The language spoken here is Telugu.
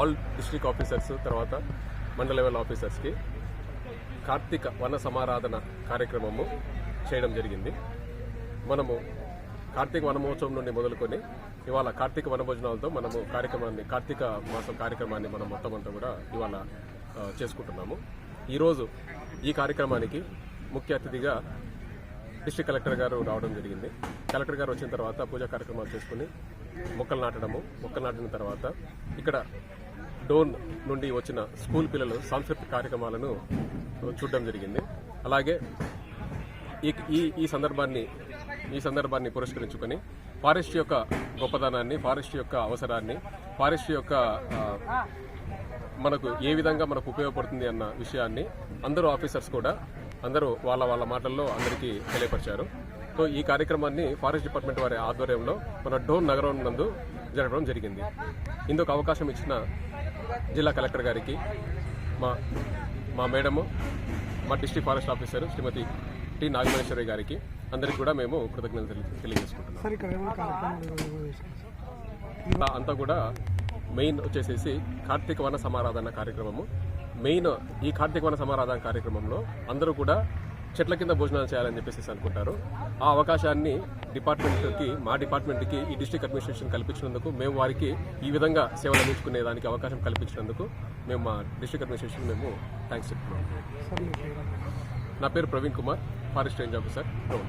ఆల్ డిస్ట్రిక్ట్ ఆఫీసర్స్ తర్వాత మండల లెవెల్ ఆఫీసర్స్కి కార్తీక వన సమారాధన కార్యక్రమము చేయడం జరిగింది. మనము కార్తీక వనమహోత్సవం నుండి మొదలుకొని ఇవాళ కార్తీక వనభోజనాలతో మనము కార్యక్రమాన్ని కార్తీక మాసం కార్యక్రమాన్ని మనం మొత్తం అంతా కూడా ఇవాళ చేసుకుంటున్నాము. ఈరోజు ఈ కార్యక్రమానికి ముఖ్య అతిథిగా డిస్ట్రిక్ట్ కలెక్టర్ గారు రావడం జరిగింది. కలెక్టర్ గారు వచ్చిన తర్వాత పూజా కార్యక్రమాలు చేసుకుని మొక్కలు నాటడము మొక్కలు నాటిన తర్వాత ఇక్కడ డోన్ నుండి వచ్చిన స్కూల్ పిల్లలు సాంస్కృతిక కార్యక్రమాలను చూడడం జరిగింది. అలాగే ఈ ఈ ఈ సందర్భాన్ని ఈ సందర్భాన్ని పురస్కరించుకొని ఫారెస్ట్ యొక్క గొప్పదనాన్ని ఫారెస్ట్ యొక్క అవసరాన్ని ఫారెస్ట్ యొక్క మనకు ఏ విధంగా మనకు ఉపయోగపడుతుంది అన్న విషయాన్ని అందరూ ఆఫీసర్స్ కూడా అందరూ వాళ్ళ వాళ్ళ మాటల్లో అందరికీ తెలియపరిచారు. సో ఈ కార్యక్రమాన్ని ఫారెస్ట్ డిపార్ట్మెంట్ వారి ఆధ్వర్యంలో మన డోన్ నగరం నందు జరగడం జరిగింది. ఇందుకు అవకాశం ఇచ్చిన జిల్లా కలెక్టర్ గారికి మా మా మేడము మా district forest officer Shrimati T Nagameswari గారికి అందరికీ కూడా మేము కృతజ్ఞతలు తెలి- తెలియజేసుకుంటున్నాం. అంతా కూడా మెయిన్ వచ్చేసేసి కార్తీక వన సమారాధన కార్యక్రమము. మెయిన్ ఈ కార్తీక వన సమారాధన కార్యక్రమంలో అందరూ కూడా చెట్ల కింద భోజనాలు చేయాలని చెప్పేసి అనుకుంటారు. ఆ అవకాశాన్ని డిపార్ట్మెంట్కి మా డిపార్ట్మెంట్కి ఈ డిస్ట్రిక్ట్ అడ్మినిస్ట్రేషన్ కల్పించినందుకు మేము వారికి ఈ విధంగా సేవలు అందించుకునే దానికి అవకాశం కల్పించినందుకు మేము మా డిస్ట్రిక్ట్ అడ్మినిస్ట్రేషన్ మేము థ్యాంక్స్ చెప్తున్నాం. నా పేరు Praveen Kumar forest range officer Dhone